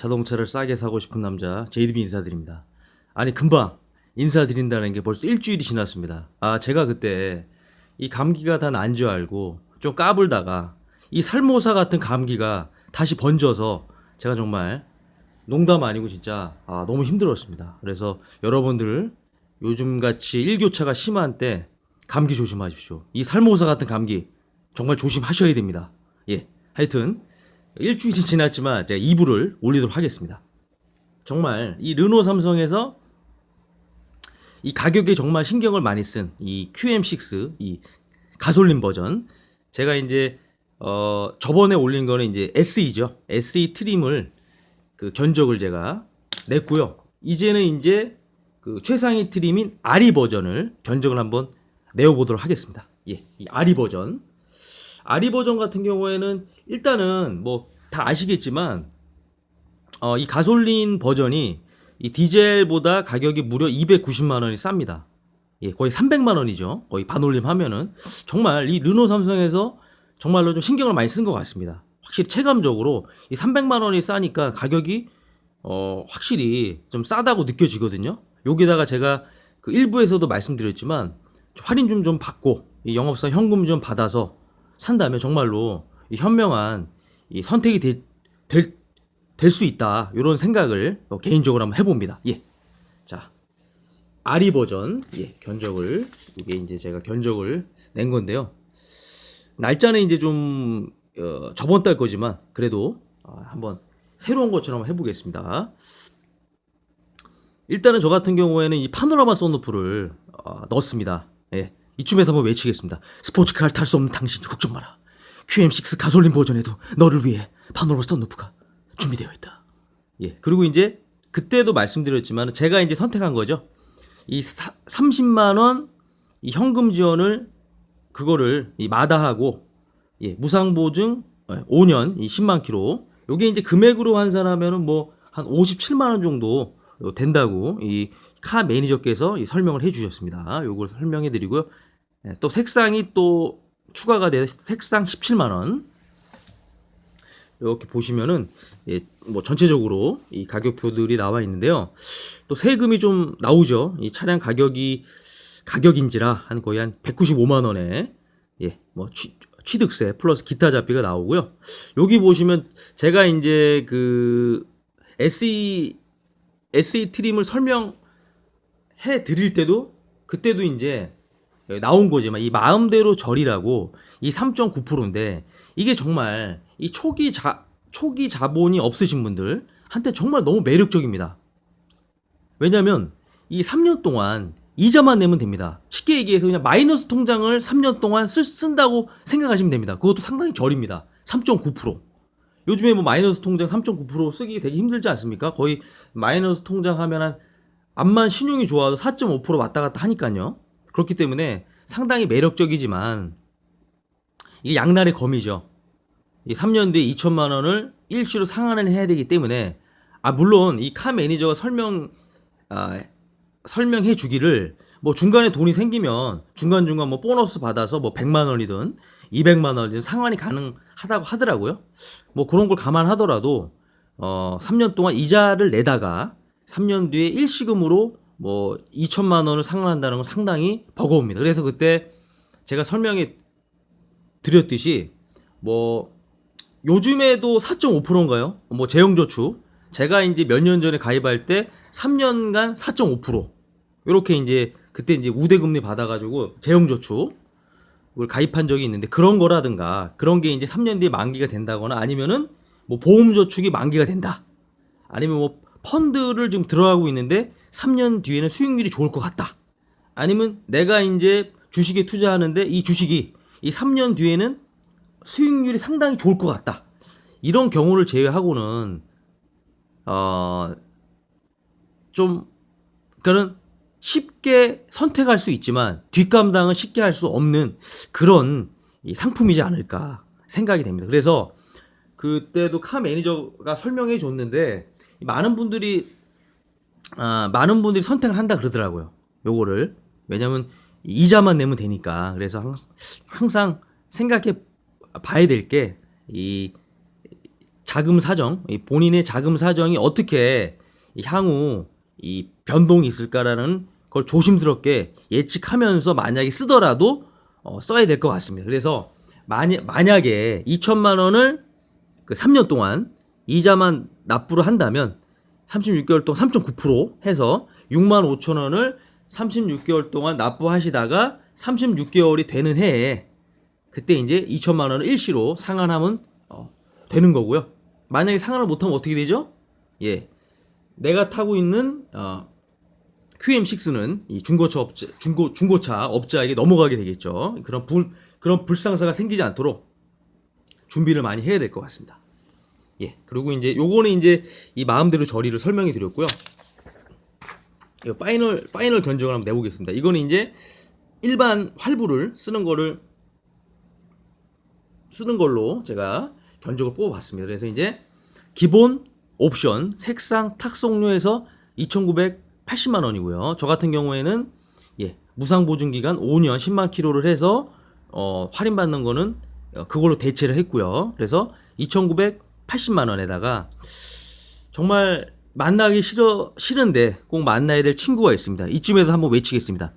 자동차를 싸게 사고 싶은 남자 제이드비 인사드립니다. 아니 금방 인사드린다는 게 벌써 일주일이 지났습니다. 아 제가 그때 이 감기가 다난줄 알고 좀 까불다가 이 살모사 같은 감기가 다시 번져서 제가 정말 농담 아니고 진짜 아, 너무 힘들었습니다. 그래서 여러분들 요즘 같이 일교차가 심한 때 감기 조심하십시오. 이 살모사 같은 감기 정말 조심하셔야 됩니다. 예. 하여튼 일주일이 지났지만 제가 2부를 올리도록 하겠습니다. 정말 이 르노 삼성에서 이 가격에 정말 신경을 많이 쓴 이 QM6 이 가솔린 버전 제가 이제 어 저번에 올린 거는 이제 SE죠. SE 트림을 그 견적을 제가 냈고요. 이제는 이제 그 최상위 트림인 아리 버전을 견적을 한번 내어 보도록 하겠습니다. 예, 이 아리 버전. 아리 버전 같은 경우에는 일단은 뭐 다 아시겠지만 어, 이 가솔린 버전이 이 디젤보다 가격이 무려 290만 원이 쌉니다. 예, 거의 300만 원이죠. 거의 반올림 하면은 정말 이 르노 삼성에서 정말로 좀 신경을 많이 쓴 것 같습니다. 확실히 체감적으로 이 300만 원이 싸니까 가격이 어, 확실히 좀 싸다고 느껴지거든요. 여기다가 제가 그 일부에서도 말씀드렸지만 좀 할인 좀 좀 받고 이 영업사 현금 좀 받아서 산다면 정말로 이 현명한 이 선택이 될 될 수 있다 이런 생각을 어, 개인적으로 한번 해봅니다. 예, 자 아리 버전 예 견적을 이게 이제 제가 견적을 낸 건데요. 날짜는 이제 좀 어, 저번 달 거지만 그래도 어, 한번 새로운 것처럼 해보겠습니다. 일단은 저 같은 경우에는 이 파노라마 썬루프를 어, 넣었습니다. 예, 이쯤에서 한번 외치겠습니다. 스포츠카를 탈 수 없는 당신 걱정 마라. QM6 가솔린 버전에도 너를 위해 파노라마 썬루프가 준비되어 있다. 예, 그리고 이제 그때도 말씀드렸지만 제가 이제 선택한 거죠. 이 사, 30만 원 이 현금 지원을 그거를 이 마다하고 예, 무상 보증 5년 이 10만 킬로. 요게 이제 금액으로 환산하면은 뭐 한 57만 원 정도 된다고 이 카 매니저께서 이 설명을 해 주셨습니다. 요걸 설명해 드리고요. 예, 또 색상이 또 추가가 돼서 색상 17만 원. 이렇게 보시면은 예, 뭐 전체적으로 이 가격표들이 나와 있는데요. 또 세금이 좀 나오죠. 이 차량 가격이 가격인지라 한 거의 한 195만 원에 예, 뭐 취, 취득세 플러스 기타 잡비가 나오고요. 여기 보시면 제가 이제 그 SE SE 트림을 설명해 드릴 때도 그때도 이제 나온 거지만 이 마음대로 절이라고 이 3.9%인데 이게 정말 이 초기 자 초기 자본이 없으신 분들 한테 정말 너무 매력적입니다. 왜냐면 이 3년 동안 이자만 내면 됩니다. 쉽게 얘기해서 그냥 마이너스 통장을 3년 동안 쓸, 쓴다고 생각하시면 됩니다. 그것도 상당히 절입니다. 3.9%. 요즘에 뭐 마이너스 통장 3.9% 쓰기 되게 힘들지 않습니까? 거의 마이너스 통장 하면 한 암만 신용이 좋아도 4.5% 왔다 갔다 하니까요. 그렇기 때문에 상당히 매력적이지만 이게 양날의 검이죠. 이 3년 뒤에 2천만 원을 일시로 상환을 해야 되기 때문에 아 물론 이 카 매니저가 설명 아, 설명해 주기를 뭐 중간에 돈이 생기면 중간중간 뭐 보너스 받아서 뭐 100만 원이든 200만 원이든 상환이 가능하다고 하더라고요. 뭐 그런 걸 감안하더라도 어 3년 동안 이자를 내다가 3년 뒤에 일시금으로 뭐 2천만 원을 상환한다는 건 상당히 버거웁니다. 그래서 그때 제가 설명해 드렸듯이 뭐 요즘에도 4.5%인가요? 뭐 재형저축 제가 이제 몇 년 전에 가입할 때 3년간 4.5% 이렇게 이제 그때 이제 우대금리 받아가지고 재형저축을 가입한 적이 있는데 그런 거라든가 그런 게 이제 3년 뒤에 만기가 된다거나 아니면은 뭐 보험저축이 만기가 된다 아니면 뭐 펀드를 지금 들어가고 있는데 3년 뒤에는 수익률이 좋을 것 같다 아니면 내가 이제 주식에 투자하는데 이 주식이 이 3년 뒤에는 수익률이 상당히 좋을 것 같다 이런 경우를 제외하고는 어, 좀, 그런 쉽게 선택할 수 있지만 뒷감당은 쉽게 할 수 없는 그런 이 상품이지 않을까 생각이 됩니다. 그래서 그때도 카 매니저가 설명해 줬는데 많은 분들이 아, 많은 분들이 선택을 한다 그러더라고요. 요거를 왜냐면 이자만 내면 되니까 그래서 항- 항상 생각해 봐야 될 게 이 자금 사정, 이 본인의 자금 사정이 어떻게 이 향후 이 변동이 있을까라는 걸 조심스럽게 예측하면서 만약에 쓰더라도 어, 써야 될 것 같습니다. 그래서 만약, 만약에 2천만 원을 그 3년 동안 이자만 납부를 한다면 36개월 동안 3.9% 해서 6만 5천 원을 36개월 동안 납부하시다가 36개월이 되는 해에 그때 이제 2천만 원을 일시로 상환하면 어, 되는 거고요. 만약에 상환을 못하면 어떻게 되죠? 예, 내가 타고 있는 어, QM6는 이 중고차 업자, 중고 중고차 업자에게 넘어가게 되겠죠. 그런 불 그런 불상사가 생기지 않도록 준비를 많이 해야 될 것 같습니다. 예, 그리고 이제 요거는 이제 이 마음대로 저리를 설명해 드렸고요. 이 파이널 파이널 견적을 한번 내보겠습니다. 이거는 이제 일반 활부를 쓰는 거를 쓰는 걸로 제가 견적을 뽑아봤습니다. 그래서 이제 기본 옵션 색상 탁송료에서 2,980만 원이고요. 저 같은 경우에는 예, 무상 보증 기간 5년 10만 킬로를 해서 어, 할인 받는 거는 어, 그걸로 대체를 했고요. 그래서 2,980만 원에다가 정말 만나기 싫어 싫은데 꼭 만나야 될 친구가 있습니다. 이쯤에서 한번 외치겠습니다.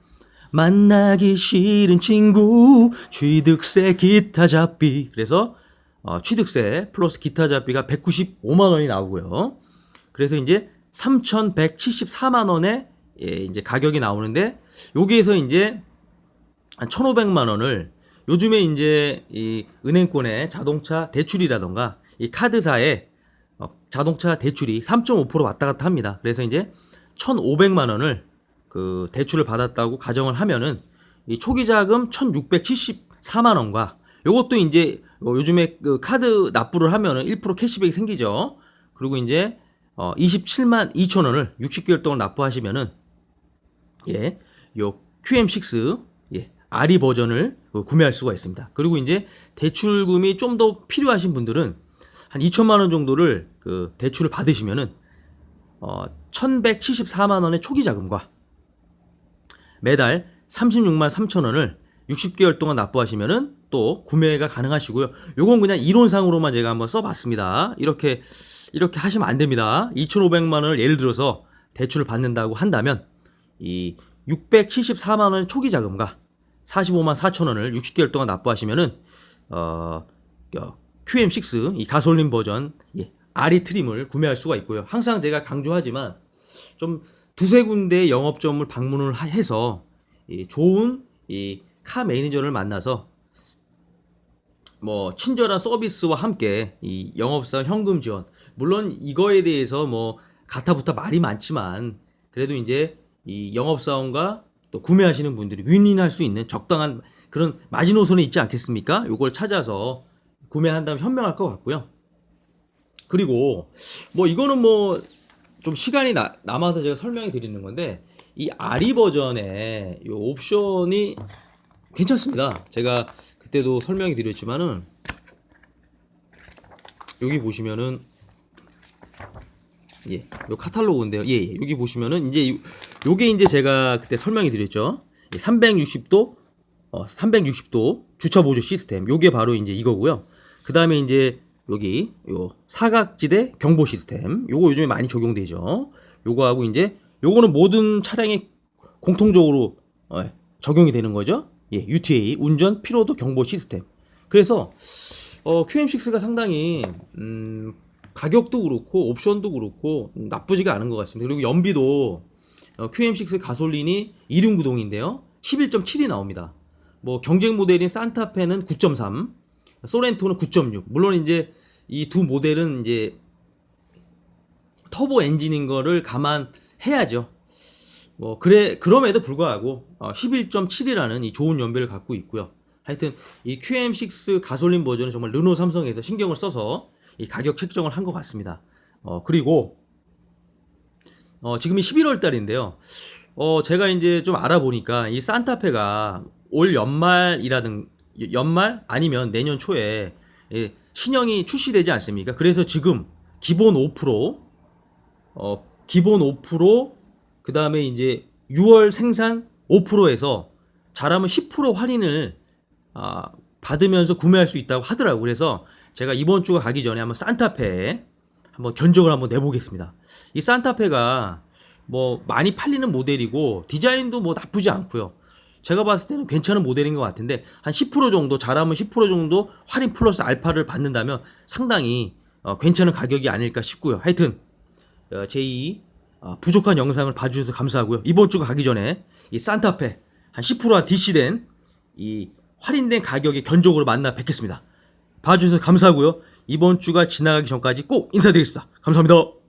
만나기 싫은 친구 취득세 기타 잡비 그래서 어, 취득세 플러스 기타 잡비가 195만 원이 나오고요. 그래서 이제 3,174만 원에 예, 이제 가격이 나오는데 여기에서 이제 한 1,500만 원을 요즘에 이제 이 은행권의 자동차 대출이라던가 이 카드사에 어, 자동차 대출이 3.5% 왔다 갔다 합니다. 그래서 이제 1,500만 원을 그 대출을 받았다고 가정을 하면은 이 초기 자금 1,674만 원과 요것도 이제 뭐 요즘에 그 카드 납부를 하면은 1% 캐시백이 생기죠. 그리고 이제 어 27만 2천 원을 60개월 동안 납부하시면은 예, 요 QM6 예, 아리 버전을 그 구매할 수가 있습니다. 그리고 이제 대출금이 좀 더 필요하신 분들은 한 2천만 원 정도를 그 대출을 받으시면은 어 1,174만 원의 초기 자금과 매달 36만 3천 원을 60개월 동안 납부하시면은 또 구매가 가능하시고요. 요건 그냥 이론상으로만 제가 한번 써봤습니다. 이렇게 이렇게 하시면 안 됩니다. 2,500만 원을 예를 들어서 대출을 받는다고 한다면 이 674만 원의 초기 자금과 45만 4천 원을 60개월 동안 납부하시면은 어, 어, QM6 이 가솔린 버전 예, 아리 트림을 구매할 수가 있고요. 항상 제가 강조하지만 좀 두세 군데 영업점을 방문을 하- 해서 이 좋은 이 카 매니저를 만나서 뭐 친절한 서비스와 함께 이 영업사 현금 지원 물론 이거에 대해서 뭐 가타부타 말이 많지만 그래도 이제 이 영업사원과 또 구매하시는 분들이 윈윈할 수 있는 적당한 그런 마지노선이 있지 않겠습니까? 요걸 찾아서 구매한다면 현명할 것 같고요. 그리고 뭐 이거는 뭐 좀 시간이 나- 남아서 제가 설명해 드리는 건데 이 아리 버전의 이 옵션이 괜찮습니다. 제가 그때도 설명해 드렸지만은 여기 보시면은 예, 요 카탈로그인데요. 예, 예, 여기 보시면은 이제 요- 요게 이제 제가 그때 설명해 드렸죠. 360도 어, 360도 주차 보조 시스템. 요게 바로 이제 이거고요. 그 다음에 이제 여기 요 사각지대 경보 시스템. 요거 요즘에 많이 적용되죠. 요거하고 이제 요거는 모든 차량에 공통적으로 어, 적용이 되는 거죠. 예, UTA 운전 피로도 경보 시스템. 그래서 어, QM6가 상당히 음, 가격도 그렇고 옵션도 그렇고 음, 나쁘지가 않은 것 같습니다. 그리고 연비도 어, QM6 가솔린이 2륜 구동인데요. 11.7이 나옵니다. 뭐 경쟁 모델인 산타페는 9.3, 소렌토는 9.6. 물론 이제 이 두 모델은 이제 터보 엔진인 거를 감안해야죠. 뭐 그래 그럼에도 불구하고 어, 11.7이라는 이 좋은 연비를 갖고 있고요. 하여튼 이 QM6 가솔린 버전은 정말 르노 삼성에서 신경을 써서 이 가격 책정을 한 것 같습니다. 어 그리고 어 지금이 11월 달인데요. 어 제가 이제 좀 알아보니까 이 산타페가 올 연말이라든 연말 아니면 내년 초에 예, 신형이 출시되지 않습니까? 그래서 지금 기본 5%, 어, 기본 5%, 그 다음에 이제 6월 생산 5%에서 잘하면 10% 할인을 아, 받으면서 구매할 수 있다고 하더라고요. 그래서 제가 이번 주가 가기 전에 한번 산타페 한번 견적을 한번 내보겠습니다. 이 산타페가 뭐 많이 팔리는 모델이고 디자인도 뭐 나쁘지 않고요. 제가 봤을 때는 괜찮은 모델인 것 같은데 한 10% 정도 잘하면 10% 정도 할인 플러스 알파를 받는다면 상당히 어, 괜찮은 가격이 아닐까 싶고요. 하여튼 어, 제2 어, 부족한 영상을 봐주셔서 감사하고요. 이번 주가 가기 전에 이 산타페 한 10%한 DC된 이 할인된 가격의 견적으로 만나 뵙겠습니다. 봐주셔서 감사하고요. 이번 주가 지나가기 전까지 꼭 인사드리겠습니다. 감사합니다.